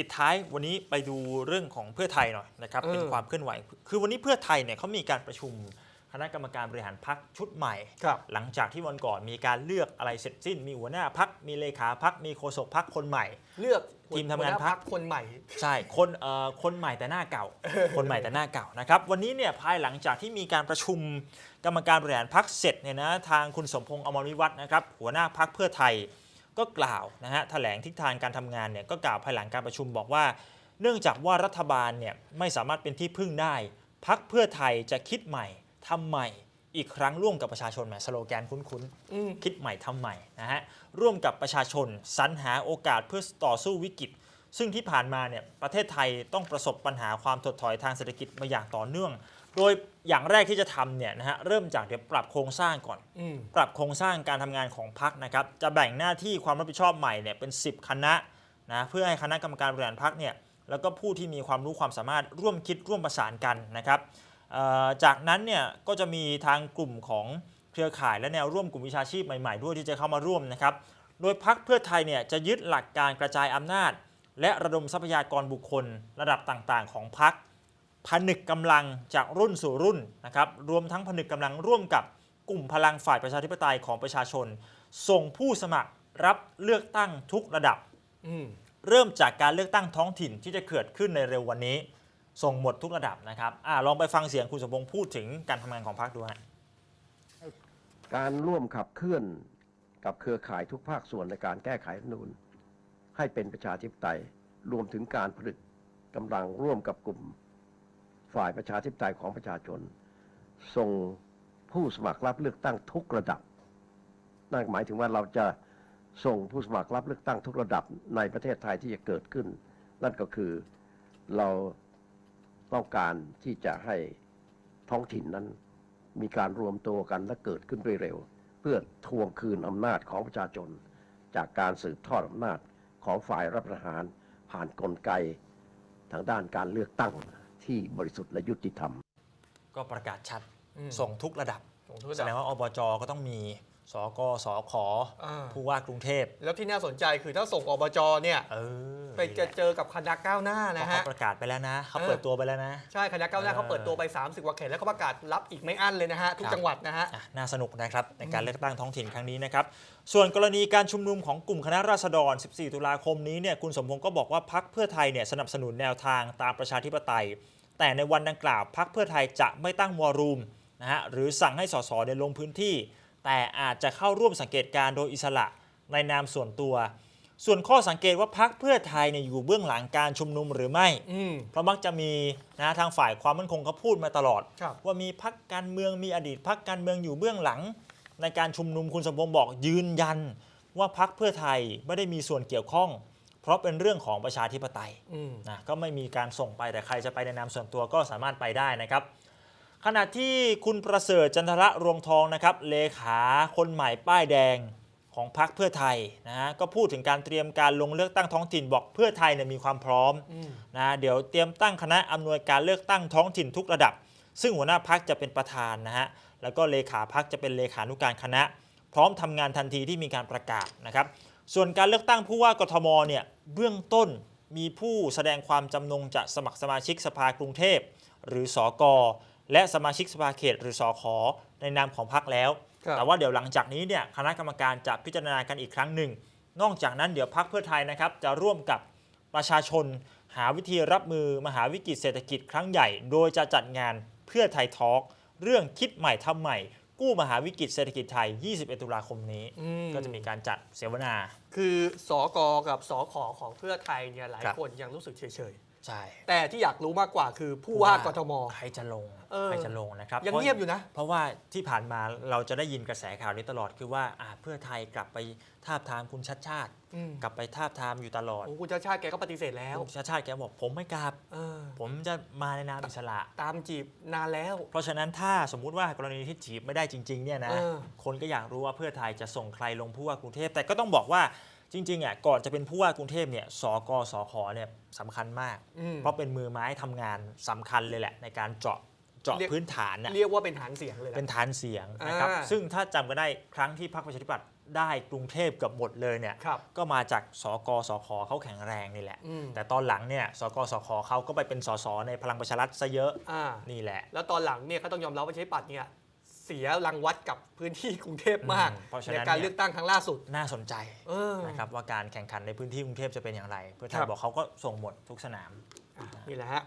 ปิดท้ายวันนี้ไปดูเรื่องของเพื่อไทยหน่อยนะครับเออเป็นความเคลื่อนไหว คือวันนี้เพื่อไทยเนี่ยเขามีการประชุมคณะกรรมการบริหารพักชุดใหม่ครับหลังจากที่วันก่อนมีการเลือกอะไรเสร็จสิ้น มีหัวหน้าพักมีเลขาพักมีโฆษกพักคนใหม่ เลือกทีมทำงานหัวหพรรคคนใหม่ ใช่คนเอ่อคนใหม่แต่หน้าเก่า คนใหม่แต่หน้าเก่านะครับวันนี้เนี่ยภายหลังจากที่มีการประชุมกรรมการบริหารพักเสร็จเนี่ยนะทางคุณสมพงษ์อมรวิวัฒน์นะครับหัวหน้าพักเพื่อไทย ก็กล่าวนะฮะแถลงทิศทางการทำงานเนี่ยก็กล่าวภายหลังการประชุมบอกว่า เนื่องจากว่ารัฐบาลเนี่ยไม่สามารถเป็นที่พึ่งได้ พักเพื่อไทยจะคิดใหม่ทำใหม่อีกครั้งร่วมกับประชาชนแหมสโลแกนคุ้นๆอืมคิดใหม่ทำใหม่นะฮะร่วมกับประชาชนสรรหาโอกาสเพื่อต่อสู้วิกฤต ซึ่งที่ผ่านมาเนี่ยประเทศไทยต้องประสบปัญหาความถดถอยทางเศรษฐกิจมาอย่างต่อเนื่อง โดยอย่างแรกที่จะทำเนี่ยนะฮะเริ่มจากเดี๋ยวปรับโครงสร้างก่อน อืม ปรับโครงสร้างการทำงานของพรรคนะครับ จะแบ่งหน้าที่ความรับผิดชอบใหม่เนี่ยเป็น 10 คณะนะเพื่อให้คณะกรรมการบริหารพรรคเนี่ยแล้วก็ผู้ที่มีความรู้ความสามารถร่วมคิดร่วมประสานกันนะครับเอ่อจากนั้นเนี่ยก็จะมีทางกลุ่มของเครือข่ายและแนวร่วมกลุ่มวิชาชีพใหม่ๆด้วยที่จะเข้ามาร่วมนะครับ โดยพักเพื่อไทยเนี่ยจะยึดหลักการกระจายอำนาจ และระดมทรัพยากรบุคคลระดับต่างๆ ของพัก ผนึกกำลังจากรุ่นสู่รุ่นนะครับรวมทั้งผนึกกำลังร่วมกับกลุ่มพลังฝ่ายประชาธิปไตยของประชาชน ส่งผู้สมัครรับเลือกตั้งทุกระดับอืมเริ่มจากการเลือกตั้งท้องถิ่นที่จะเกิดขึ้นในเร็ววันนี้ ส่งหมดทุกระดับนะครับอาลองไปฟังเสียงคุณสมพงษ์พูดถึงการทำงานของพรรคดูฮะการร่วมขับเคลื่อนกับเครือข่ายทุกภาคส่วนในการแก้ไขรัฐธรรมนูญให้เป็นประชาธิปไตย รวมถึงการผลึกกำลังร่วมกับกลุ่ม ฝ่ายประชาธิปไตยของประชาชน ส่งผู้สมัครรับเลือกตั้งทุกระดับ นั่นหมายถึงว่าเราจะส่งผู้สมัครรับเลือกตั้งทุกระดับในประเทศไทยที่จะเกิดขึ้น นั่นก็คือเราต้องการที่จะให้ท้องถิ่นนั้น มีการรวมตัวกันและเกิดขึ้นโดยเร็วเพื่อทวงคืนอำนาจของประชาชน จากการสืบทอดอำนาจของฝ่ายรับประหารผ่านกลไกทางด้านการเลือกตั้ง ที่บริสุทธิ์และยุติธรรม ก็ประกาศชัด อืม ส่งทุกระดับ ส่งทุกระแสดับดงว่าอบจก็ต้องมี สกสขอ่า ผู้ว่ากรุงเทพแล้วที่น่าสนใจคือถ้าส่งอบจเนี่ยเออไปจะเจอกับคณะก้าวหน้าเพราะนะเขาฮะ ประกาศไปแล้วนะเขาเออ เปิดตัวไปแล้วนะ ใช่คณะก้าวหน้าเออเขาเปิดตัวไป 30กว่าเขตแล้วก็ประกาศรับอีกไม่อั้นเลยนะฮะ ทุกครับ จังหวัดนะฮะ อะน่าสนุกนะครับในการเลือกตั้งท้องถิ่นครั้งนี้นะครับ ส่วนกรณีการชุมนุมของกลุ่มคณะราษฎร 14 ตุลาคมนี้เนี่ยคุณสมพงศ์ก็บอกว่าพักเพื่อไทยเนี่ยสนับสนุนแนวทางตามประชาธิปไตย แต่ในวันดังกล่าวพักเพื่อไทยจะไม่ตั้งวอรูมนะฮะหรือสั่งให้สสเนี่ยลงพื้นที่ แต่อาจจะเข้าร่วมสังเกตการณ์โดยอิสระในนามส่วนตัว ส่วนข้อสังเกตว่าพักเพื่อไทยเนี่ยอยู่เบื้องหลังการชุมนุมหรือไม่ อืม เพราะมักจะมีนะทางฝ่ายความมั่นคงเขาพูดมาตลอด ครับ ว่ามีพักการเมืองมีอดีตพักการเมืองอยู่เบื้องหลัง ในการชุมนุมคุณสมพงษ์บอกยืนยัน ว่าพักเพื่อไทยไม่ได้มีส่วนเกี่ยวข้อง เพราะเป็นเรื่องของประชาธิปไตย อืม นะก็ไม่มีการส่งไปแต่ใครจะไปในนามส่วนตัวก็สามารถไปได้นะครับ ขณะที่คุณประเสริฐจันทระรวงทองนะครับเลขาคนใหม่ป้ายแดงของพรรคเพื่อไทยนะฮะก็พูดถึงการเตรียมการลงเลือกตั้งท้องถิ่นบอกเพื่อไทยเนี่ยมีความพร้อมอืมนะเดี๋ยวเตรียมตั้งคณะอำนวยการเลือกตั้งท้องถิ่นทุกระดับ ซึ่งหัวหน้าพักจะเป็นประธานนะฮะแล้วก็เลขาพักจะเป็นเลขานุการคณะ พร้อมทำงานทันทีที่มีการประกาศนะครับ ส่วนการเลือกตั้งผู้ว่ากทมเนี่ยเบื้องต้นมีผู้แสดงความจำนงจะสมัครสมาชิกสภากรุงเทพ หรือสอกอ และสมาชิกสภาเขตหรือสอขอในนามของพักแล้ว ครับ แต่ว่าเดี๋ยวหลังจากนี้เนี่ยคณะกรรมการจะพิจารณากันอีกครั้งหนึ่ง นอกจากนั้นเดี๋ยวพักเพื่อไทยนะครับจะร่วมกับประชาชน หาวิธีรับมือมหาวิกฤตเศรษฐกิจครั้งใหญ่ โดยจะจัดงานเพื่อไทยทอล์กเรื่องคิดใหม่ทำใหม่ กู้มหาวิกฤตเศรษฐกิจไทย 21 ตุลาคมนี้ อืม ก็จะมีการจัดเสวนา คือสกกับสขของเพื่อไทยเนี่ยหลายครับ คนยังรู้สึกเฉย ใช่ๆแต่ที่อยากรู้มากกว่าคือผู้ว่ากทม ใครจะลงเออ ใครจะลงนะครับยังพราะเงียบอยู่นะ เพราะว่าที่ผ่านมาเราจะได้ยินกระแสข่าวนี้ตลอดคือว่าอ่าเพื่อไทยกลับไปทาบทามคุณชัดชาติ อืม กลับไปทาบทามอยู่ตลอดโอ้คุณชาติชาติแกก็ปฏิเสธแล้วคุณชัดชาติแกบอกผมไม่กลับ เออผมจะมาในนามอิสระ ตามจีบนานแล้ว เพราะฉะนั้นถ้าสมมุติว่ากรณีที่จีบไม่ได้จริงๆเนี่ยนะเออ คนก็อยากรู้ว่าเพื่อไทยจะส่งใครลงผู้ว่ากรุงเทพแต่ก็ต้องบอกว่า จริงๆอะก่อนจะเป็นผู้ว่ากรุงเทพเนี่ยสกสขเนี่ยสำคัญมาก อืม เพราะเป็นมือไม้ทำงานสำคัญเลยแหละ ในการเจาะเจาะเรียก พื้นฐานน่ะเรียกว่าเป็นฐานเสียงเลยนะ เป็นฐานเสียงนะครับอ่า ซึ่งถ้าจำกันได้ครั้งที่พรรคประชาธิปัตย์ได้กรุงเทพเกับหมดเลยเนี่ยครับ ก็มาจากสกสคเขาแข็งแรงนี่แหละ อืม แต่ตอนหลังเนี่ยสกสคเขาก็ไปเป็นสสในพลังประชารัฐซะเยอะอ่า นี่แหละ แล้วตอนหลังเนี่ยก็ต้องยอมรับว่าประชาธิปัตย์เนี่ยเสียรังวัดกับพื้นที่กรุงเทพมากอืมเพราะฉะในนั้นการเนี่ย เลือกตั้งครั้งล่าสุด น่าสนใจเออ นะครับว่าการแข่งขันในพื้นที่กรุงเทพจะเป็นอย่างไร เพื่อไทคยรับ บอกเขาก็ส่งหมดทุกสนามอะนี่แหละฮะ